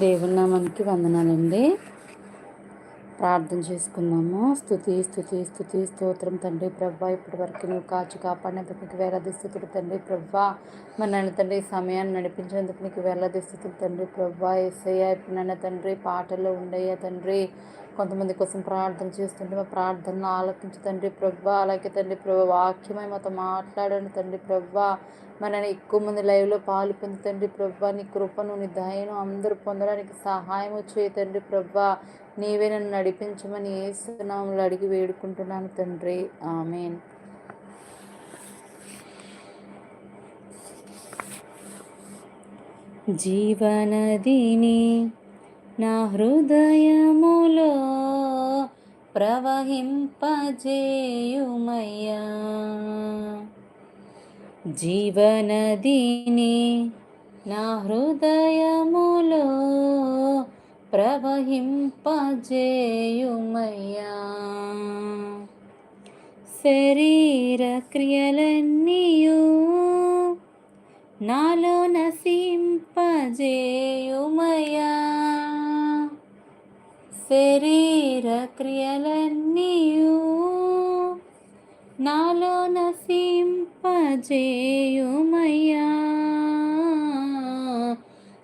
దేవుని నామానికి వందనాలండి. ప్రార్థన చేసుకుందాము. స్థుతి స్థుతి స్థుతి స్తోత్రం తండ్రి ప్రభా ఇప్పటి వరకు నువ్వు కాచి కాపాడినందుకు నీకు వేలాది స్థుతులు తండ్రి ప్రభా. మన నన్ను తండ్రి సమయాన్ని నడిపించినందుకు నీకు వేలాది స్థుతులు తండ్రి ప్రభా. ఎస్ఐ ఇప్పుడు నన్న తండ్రి పాటలు ఉండయ్యా తండ్రి. కొంతమంది కోసం ప్రార్థన చేస్తుంటే మా ప్రార్థనలు ఆలకించు తండ్రి ప్రభా అలాగే తండ్రి ప్రభా వాక్యమై మాతో మాట్లాడండి తండ్రి ప్రభా. మనని ఎక్కువ మంది లైవ్లో పాలు పొంది తండ్రి ప్రభా నీ కృపను నీ దయను అందరూ పొందడానికి సహాయం చేయి తండ్రి ప్రభా. నీవే నన్ను నడిపించమని ఏసునాములు అడిగి వేడుకుంటున్నాను తండ్రి. ఆమెన్. జీవనదిని నా హృదయములో ప్రవహింపజేయుమయ్యా. జీవనదిని నా హృదయములో ప్రవహింపజేయుమయ్యా. శరీర క్రియలన్నీయు నాలో నసింపజేయుమయ్యా శరీర క్రియలన్నీయు నాలో నసింపజేయుమయ్యా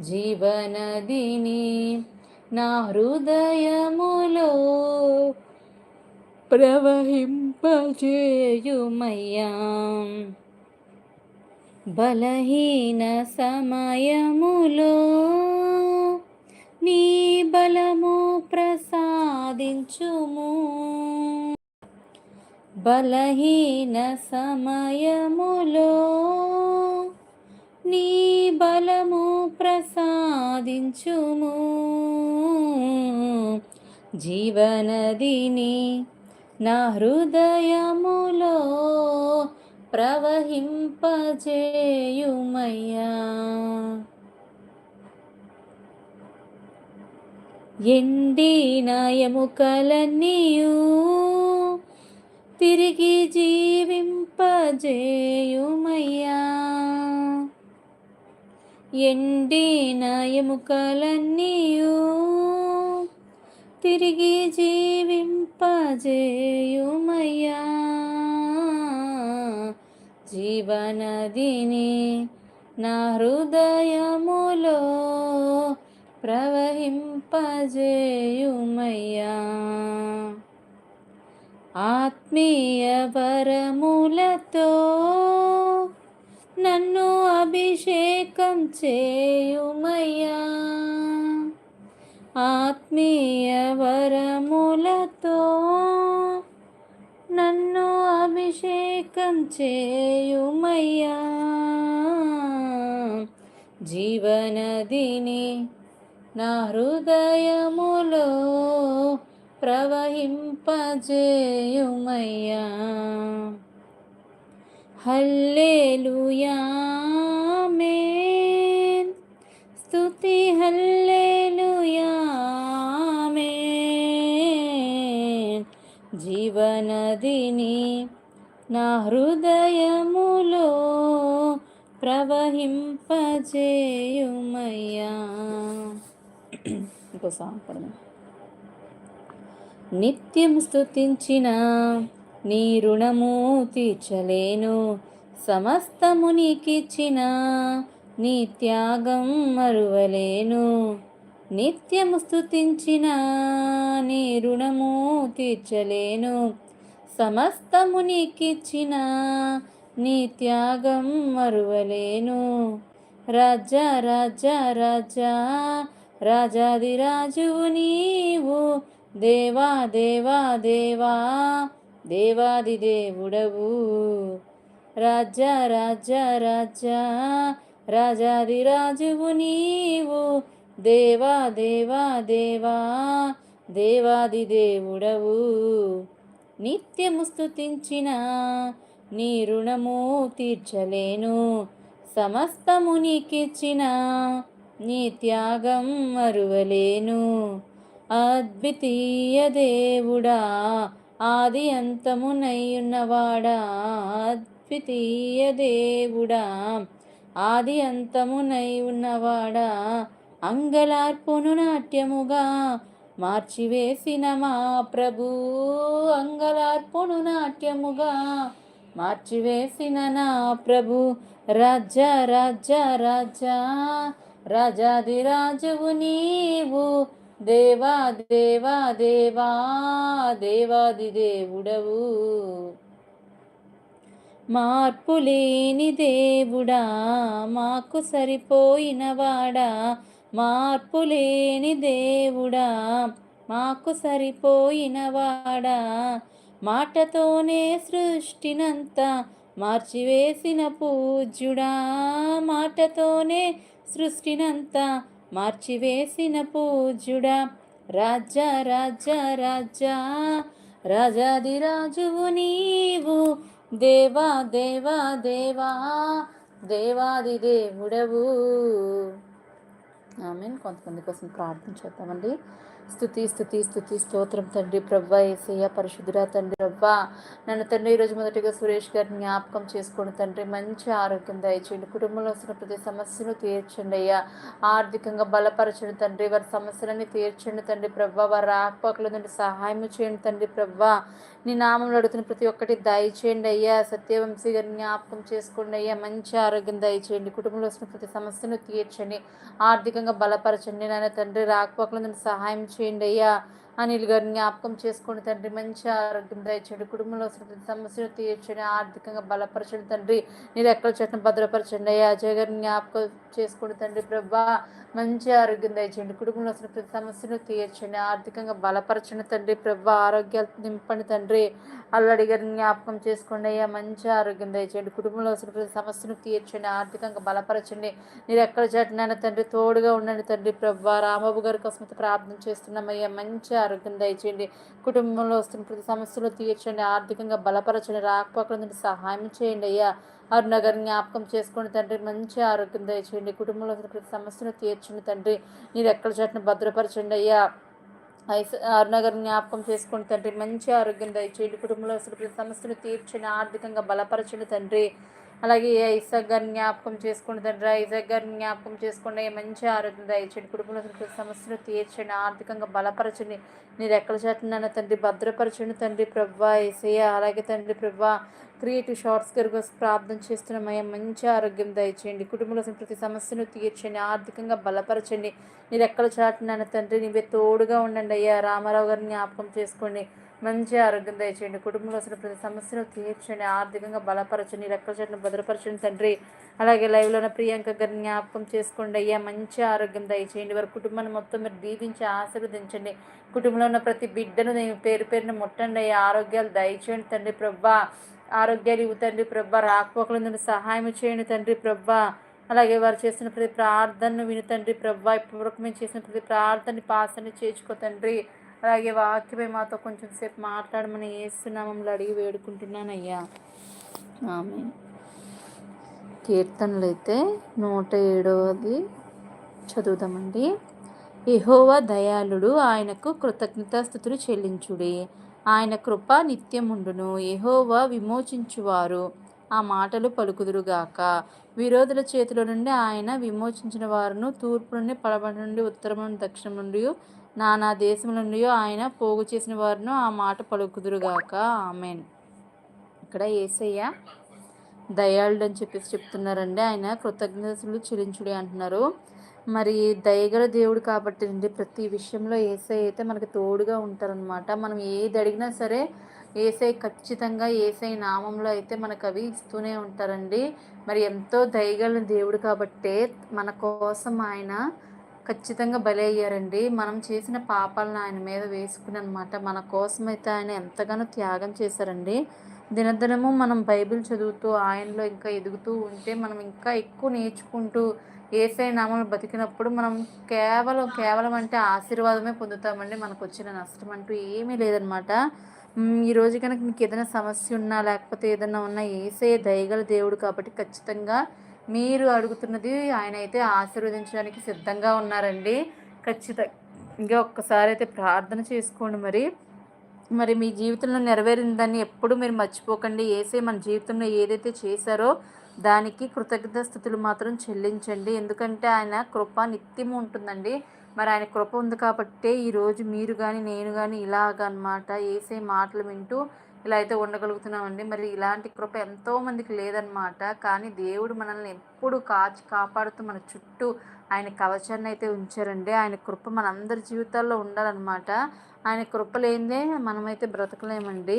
జీవనదిని నా హృదయములో ప్రవహింపజేయుమయ్యా. బలహీన సమయములో నీ బలము ప్రసాదించుము. బలహీన సమయములో నీ బలము ప్రసాదించుము. జీవనదిని నా హృదయములో ప్రవహింపజేయుమయ్యా. ఎండిన ఎముకలన్నీయు తిరిగి జీవింపజేయుమయ్యా. ఎండిన ఎముకలన్నీయు తిరిగి జీవింపజేయుమయ్యా. జీవనదిని నా హృదయములో ప్రవహింపజేయుమయ్యా. ఆత్మీయ వరములతో నన్ను అభిషేకం చేయుమయ్యా. ఆత్మీయ వరములతో నన్ను అభిషేకం చేయుమయ్యా. జీవనదిని నా హృదయములో ప్రవహింపజేయుమయ్యా. హల్లేలుయామేన్ స్తుతి హల్లేలుయామేన్ జీవనదిని నా హృదయములో ప్రవహింపజేయుమయ్యా. ఇంకో సాంగ్ పడదాం. నిత్యం స్థుతించిన నీ రుణము తీర్చలేను. సమస్తము నీకిచ్చిన నీ త్యాగం మరువలేను. నిత్యము స్థుతించిన నీ రుణము తీర్చలేను. సమస్తము నీకిచ్చిన నీ త్యాగం మరువలేను. రాజా రాజా రాజా రాజాదిరాజువు నీవు. దేవా దేవా దేవా దేవాది దేవుడవు. రాజా రాజా రాజా రాజాది రాజువు నీవు. దేవా దేవా దేవా దేవాది దేవుడవు. నిత్యము స్థుతించిన నీ రుణము తీర్చలేను. సమస్తము నీకిచ్చిన నీ త్యాగం మరువలేను అద్వితీయ దేవుడా ఆది అంతమునయ్యున్నవాడా అద్వితీయ దేవుడా ఆది అంతమునై ఉన్నవాడా అంగలార్పును నాట్యముగా మార్చివేసిన మా ప్రభు అంగలార్పును నాట్యముగా మార్చివేసిన నా ప్రభు. రాజ రాజ రాజా రాజాదిరాజువు నీవు దేవా దేవా దేవా దేవాది దేవుడవు. మార్పు లేని దేవుడా మాకు సరిపోయినవాడా మార్పు లేని దేవుడా మాకు సరిపోయినవాడా మాటతోనే సృష్టినంతా మార్చివేసిన పూజ్యుడా మాటతోనే సృష్టినంతా మార్చివేసిన పూజ్యుడా. రాజా రాజా రాజా రాజాది రాజువు నీవు. దేవా దేవా దేవా దేవాది దేవుడవు. ఆమె కొంతమంది కోసం ప్రార్థన చేద్దామండి. స్థుతి స్థుతి స్థుతి స్తోత్రం తండ్రి ప్రవ్వ ఏసయ్య పరిశుద్ధురా తండ్రి ప్రవ్వ నన్ను తండ్రి ఈరోజు మొదటిగా సురేష్ గారిని జ్ఞాపకం చేసుకుని తండ్రి. మంచి ఆరోగ్యం దయచేయండి. కుటుంబంలో వస్తున్న ప్రతి సమస్యను తీర్చండి అయ్యా. ఆర్థికంగా బలపరచండి తండ్రి. వారి సమస్యలన్నీ తీర్చండి తండ్రి ప్రవ్వ వారి ఆకుపక్కల నుండి సహాయం చేయండి తండ్రి ప్రవ్వ నీ నామంలో అడుగుతున్న ప్రతి ఒక్కటి దయచేయండి అయ్యా. సత్యవంశీ గారిని జ్ఞాపకం చేసుకోండి అయ్యా. మంచి ఆరోగ్యం దయచేయండి. కుటుంబంలో వస్తున్న ప్రతి సమస్యను తీర్చండి. ఆర్థికంగా బలపరచండి నాయన తండ్రి. రాకపోకల నుండి సహాయం చేయండి అయ్యా అనిల్ గారు జ్ఞాపకం చేసుకోండి తండ్రి మంచి ఆరోగ్యం దయచేయండి. కుటుంబంలో ప్రతి సమస్యను తీర్చండి. ఆర్థికంగా బలపరచండి తండ్రి. మీరు ఎక్కడ చెట్టు భద్రపరచండి. అయ్యా అజయ్ గారిని జ్ఞాపకం చేసుకోండి తండ్రి ప్రభా మంచి ఆరోగ్యం దయచేయండి. కుటుంబంలో వస్తున్న ప్రతి సమస్యను తీర్చండి. ఆర్థికంగా బలపరచండి తండ్రి ప్రభా ఆరోగ్యాలు నింపండి తండ్రి. అల్లడి గారిని జ్ఞాపకం చేసుకోండి. అయ్యా మంచి ఆరోగ్యం దయచేయండి. కుటుంబంలో వస్తున్న ప్రతి సమస్యను తీర్చండి. ఆర్థికంగా బలపరచండి. మీరు ఎక్కడ చెట్టినైనా తండ్రి తోడుగా ఉండండి తండ్రి ప్రభా. రామబాబు గారి కోసం ప్రార్థన చేస్తున్నామయ్యా మంచి ఆరోగ్యం దయచేయండి. కుటుంబంలో వస్తున్న ప్రతి సమస్యలు తీర్చండి. ఆర్థికంగా బలపరచండి. రాకపోకల నుండి సహాయం చేయండి అయ్యా. అరుణగర్ జ్ఞాపకం చేసుకోండి తండ్రి. మంచి ఆరోగ్యం దయచేయండి. కుటుంబంలో ప్రతి సమస్యను తీర్చండి తండ్రి. మీరు ఎక్కడ చోటును భద్రపరచండి అయ్యా. ఐస్ అరుణగర్ జ్ఞాపకం చేసుకోండి తండ్రి. మంచి ఆరోగ్యం దయచేయండి. కుటుంబంలో ప్రతి సమస్యను తీర్చండి. ఆర్థికంగా బలపరచండి తండ్రి. అలాగే ఐసాక్ గారిని జ్ఞాపకం చేసుకోండి తండ్రి. ఐసాక్ గారిని జ్ఞాపకం చేసుకోండి. మంచి ఆరోగ్యం దయచేయండి కుటుంబంలో సమస్యను తీర్చండి. ఆర్థికంగా బలపరచండి. మీరు ఎక్కడ చేస్తున్నాను తండ్రి భద్రపరచండి తండ్రి ప్రభా ఏసయ్య. అలాగే తండ్రి ప్రభా క్రియేటివ్ షార్ట్స్ గారి కోసం ప్రార్థన చేస్తున్నామయ్యా మంచి ఆరోగ్యం దయచేయండి. కుటుంబంలో ప్రతి సమస్యను తీర్చండి. ఆర్థికంగా బలపరచండి. మీరు ఎక్కడ చాటున్నాను తండ్రి నీవే తోడుగా ఉండండి. అయ్యా రామారావు గారిని జ్ఞాపకం చేసుకోండి. మంచి ఆరోగ్యం దయచేయండి. కుటుంబంలో వచ్చిన ప్రతి సమస్యను తీర్చండి. ఆర్థికంగా బలపరచండి. రెక్కల చెట్లను భద్రపరచండి తండ్రి. అలాగే లైవ్లో ఉన్న ప్రియాంక గారిని జ్ఞాపకం చేసుకోండి. అయ్యా మంచి ఆరోగ్యం దయచేయండి. వారి కుటుంబాన్ని మొత్తం మీరు దీవించి ఆశీర్వదించండి. కుటుంబంలో ఉన్న ప్రతి బిడ్డను నేను పేరు పేరుని ముట్టండి. అయ్యా ఆరోగ్యాలు దయచేయండి తండ్రి ప్రభా. ఆరోగ్యాలు ఇవ్వు తండ్రి ప్రభా. రాకపోకల సహాయం చేయండి తండ్రి ప్రభా. అలాగే వారు చేసిన ప్రతి ప్రార్థనను విను తండ్రి ప్రభా. ఇప్పటివరకు మేము చేసిన ప్రతి ప్రార్థనని పాసని చేర్చుకో తండ్రి. అలాగే వాక్యమే మాతో కొంచెం సేపు మాట్లాడమని ఏసునామంలో అడిగి వేడుకుంటున్నానయ్యా. ఆమె కీర్తనలు అయితే నూట ఏడవది చదువుదామండి. ఎహోవ దయాళుడు ఆయనకు కృతజ్ఞతాస్థుతులు చెల్లించుడి. ఆయన కృప నిత్యముండును. ఎహోవ విమోచించువారు. ఆ మాటలు పలుకుదురుగాక. విరోధుల చేతిలో నుండి ఆయన విమోచించిన వారును తూర్పు నుండి పడబడి నుండి ఉత్తరం నుండి దక్షిణం నుండి నానా దేశముల నుండి ఆయన పోగు చేసిన వారిను ఆ మాట పలుకుదురుగాక. ఆమెన్. ఇక్కడ ఏసయ్య దయాళుడు అని చెప్పేసి చెప్తున్నారండి. ఆయన కృతజ్ఞతలు చెల్లించుడి అంటున్నారు. మరి దయగల దేవుడు కాబట్టి అండి ప్రతి విషయంలో ఏసై అయితే మనకి తోడుగా ఉంటారనమాట మనం ఏది అడిగినా సరే ఏసై ఖచ్చితంగా ఏసై నామంలో అయితే మనకు అవి ఇస్తూనే ఉంటారండి. మరి ఎంతో దయగల దేవుడు కాబట్టే మన కోసం ఆయన ఖచ్చితంగా బలి అయ్యారండి. మనం చేసిన పాపాలను ఆయన మీద వేసుకుని అనమాట మన కోసం అయితే ఆయన ఎంతగానో త్యాగం చేశారండి. దినదినము మనం బైబిల్ చదువుతూ ఆయనలో ఇంకా ఎదుగుతూ ఉంటే మనం ఇంకా ఎక్కువ నేర్చుకుంటూ ఏసై నామలు బతికినప్పుడు మనం కేవలం కేవలం అంటే ఆశీర్వాదమే పొందుతామండి. మనకు వచ్చిన నష్టం అంటూ ఏమీ లేదనమాట. ఈరోజు కనుక మీకు ఏదైనా సమస్య ఉన్నా లేకపోతే ఏదైనా ఉన్నా ఏసే దయగల దేవుడు కాబట్టి ఖచ్చితంగా మీరు అడుగుతున్నది ఆయన అయితే ఆశీర్వదించడానికి సిద్ధంగా ఉన్నారండి. ఖచ్చితంగా ఒక్కసారి అయితే ప్రార్థన చేసుకోండి మరి. మరి మీ జీవితంలో నెరవేరిందని ఎప్పుడు మీరు మర్చిపోకండి. ఏసే మన జీవితంలో ఏదైతే చేశారో దానికి కృతజ్ఞత స్థుతులు మాత్రం చెల్లించండి. ఎందుకంటే ఆయన కృప నిత్యము ఉంటుందండి. మరి ఆయన కృప ఉంది కాబట్టే ఈరోజు మీరు కానీ నేను కానీ ఇలాగనమాట ఏసే మాటలు వింటూ ఇలా అయితే ఉండగలుగుతున్నామండి. మరి ఇలాంటి కృప ఎంతోమందికి లేదనమాట కానీ దేవుడు మనల్ని ఎప్పుడు కాచి కాపాడుతూ మన చుట్టూ ఆయన కవచాన్ని అయితే ఉంచారండి. ఆయన కృప మనందరి జీవితాల్లో ఉండాలన్నమాట. ఆయన కృప లేనిదే మనమైతే బ్రతకలేమండి.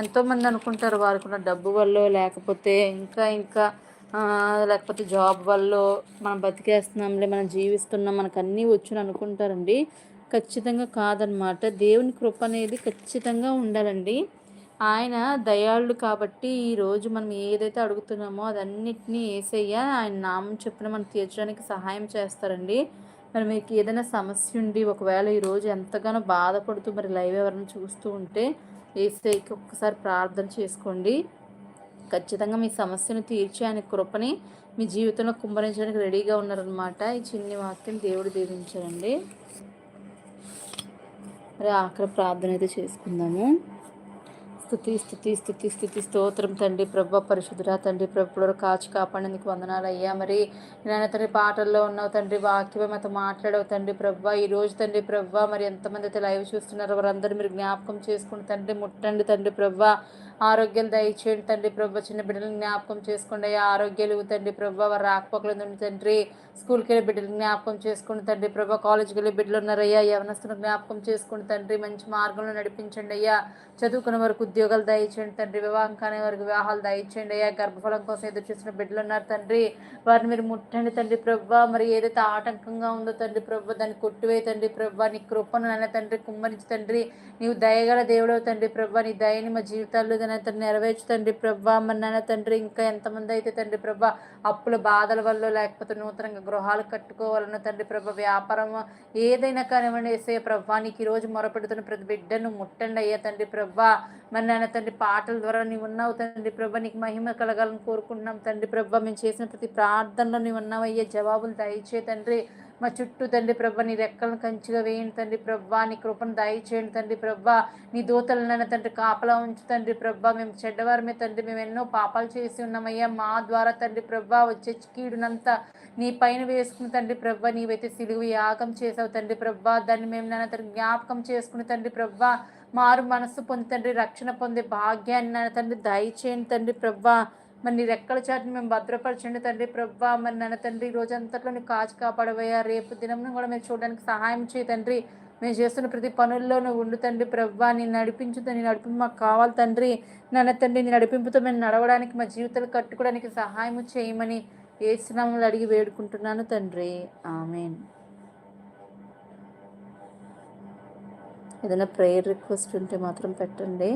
ఎంతోమంది అనుకుంటారు వారికి ఉన్న డబ్బు వల్ల లేకపోతే ఇంకా ఇంకా లేకపోతే జాబ్ వల్ల మనం బతికేస్తున్నాంలే మనం జీవిస్తున్నాం మనకు అన్నీ వచ్చును అనుకుంటారండి. ఖచ్చితంగా కాదనమాట దేవుని కృప అనేది ఖచ్చితంగా ఉండాలండి. ఆయన దయాళుడు కాబట్టి ఈరోజు మనం ఏదైతే అడుగుతున్నామో అదన్నిటినీ ఏసయ్య ఆయన నామం చెప్పిన మనం తీర్చడానికి సహాయం చేస్తారండి. మరి మీకు ఏదైనా సమస్య ఉండి ఒకవేళ ఈరోజు ఎంతగానో బాధపడుతూ మరి లైవ్ ఎవరైనా చూస్తూ ఉంటే ఏసైకి ఒక్కసారి ప్రార్థన చేసుకోండి. ఖచ్చితంగా మీ సమస్యను తీర్చి ఆయన కృపని మీ జీవితంలో కుంభరించడానికి రెడీగా ఉన్నారనమాట ఈ చిన్ని వాక్యం దేవుడు దీవించారండి. మరి ఆఖరి ప్రార్థన అయితే చేసుకుందాము. స్థుతి స్థుతి స్థుతి స్థుతి స్తోత్రం తండ్రి ప్రభు పరిశుద్ధురా తండ్రి ప్రభుత్వ కాచి కాపాడేందుకు వందనాలు అయ్యా మరి నేను తండ్రి పాటల్లో ఉన్నావు తండ్రి వాక్యమే మాతో మాట్లాడవు తండ్రి ప్రభ. ఈ రోజు తండ్రి ప్రభు మరి ఎంతమంది అయితే లైవ్ చూస్తున్నారో వారందరూ మీరు జ్ఞాపకం చేసుకుని తండ్రి ముట్టండి తండ్రి ప్రభ. ఆరోగ్యాలు దయచేయండి తండ్రి ప్రభు. చిన్న బిడ్డలను జ్ఞాపకం చేసుకోండి అయ్యా. ఆరోగ్యాలు తండ్రి ప్రభ. వారు రాకపోకలు తండ్రి స్కూల్కి వెళ్ళే బిడ్డలు జ్ఞాపకం చేసుకోండి తండ్రి ప్రభా. కాలేజ్కి వెళ్ళే బిడ్డలు ఉన్నారయ్యా. యవనస్తులు జ్ఞాపకం చేసుకోండి తండ్రి. మంచి మార్గంలో నడిపించండి అయ్యా. చదువుకున్న వరకు ఉద్యోగాలు దయచేయండి తండ్రి. వివాహం కాని వరకు వివాహాలు దయచేయండి అయ్యా. గర్భఫలం కోసం ఎదురు చూసిన బిడ్డలు ఉన్నారు తండ్రి. వారిని మీరు ముట్టండి తండ్రి ప్రభా. మరి ఏదైతే ఆటంకంగా ఉందో తండ్రి ప్రభు దాన్ని కొట్టివే తండ్రి ప్రభా. నీ కృపను నాన్న తండ్రి కుమ్మరించి తండ్రి నీవు దయగల దేవుడవు తండ్రి ప్రభు. నీ దయని మా జీవితాల్లో తండ్రి? నెరవేర్చు తండ్రి ప్రభా మరి నాన్న తండ్రి? ఇంకా ఎంతమంది అయితే తండ్రి ప్రభా అప్పుల బాధల వల్ల లేకపోతే నూతనంగా గృహాలు కట్టుకోవాలన్న తండ్రి ప్రభ వ్యాపారం ఏదైనా కానివ్వండి వేసే ప్రభా నీకు ఈరోజు మొరపెడుతున్న ప్రతి బిడ్డను ముట్టండి అయ్యా తండ్రి ప్రభా. మరి నాన్న తండ్రి పాటల ద్వారా నీవు ఉన్నావు తండ్రి ప్రభ నీకు మహిమ కలగాలని కోరుకుంటున్నాం తండ్రి ప్రభ. మేము చేసిన ప్రతి ప్రార్థనలో నీవు ఉన్నావు జవాబులు దయచే తండ్రి. మా చుట్టూ తండ్రి ప్రభ నీ రెక్కలను కంచిగా వేయండి తండ్రి ప్రభా నీ కృపను దయచేయండి తండ్రి ప్రభా నీ దూతలనైనా తండ్రి కాపలా ఉంచు తండ్రి ప్రభా మేము చెడ్డవారమే తండ్రి మేము ఎన్నో పాపాలు చేసి ఉన్నామయ్యా మా ద్వారా తండ్రి ప్రభా వచ్చే కీడునంతా నీ పైన వేసుకుని తండ్రి ప్రభ నీవైతే సిలువు యాగం చేసావు తండ్రి ప్రభ దాన్ని మేము నాన్న తండ్రి జ్ఞాపకం చేసుకుని తండ్రి ప్రభ మారు మనస్సు పొంది తండ్రి రక్షణ పొందే భాగ్యాన్ని నాన్న తండ్రి దయచేయండి తండ్రి ప్రభా. మరి నీ రెక్కల చాటుని మేము భద్రపరచండి తండ్రి ప్రభా. మరి నన్న తండ్రి ఈ రోజంతట్లో నీ కాచి కాపాడబోయా రేపు దినం కూడా మేము చూడడానికి సహాయం చేయ తండ్రి. మేము చేస్తున్న ప్రతి పనుల్లో నువ్వు ఉండు తండ్రి ప్రభా. నేను నడిపించు నీ నడిపి మాకు కావాలి తండ్రి. నన్న తండ్రి నీ నడిపింపుతో మేము నడవడానికి మా జీవితాలు కట్టుకోవడానికి సహాయం చేయమని ఏసునామలు అడిగి వేడుకుంటున్నాను తండ్రి. ఆమెన్. ఏదైనా ప్రేయర్ రిక్వెస్ట్ ఉంటే మాత్రం పెట్టండి.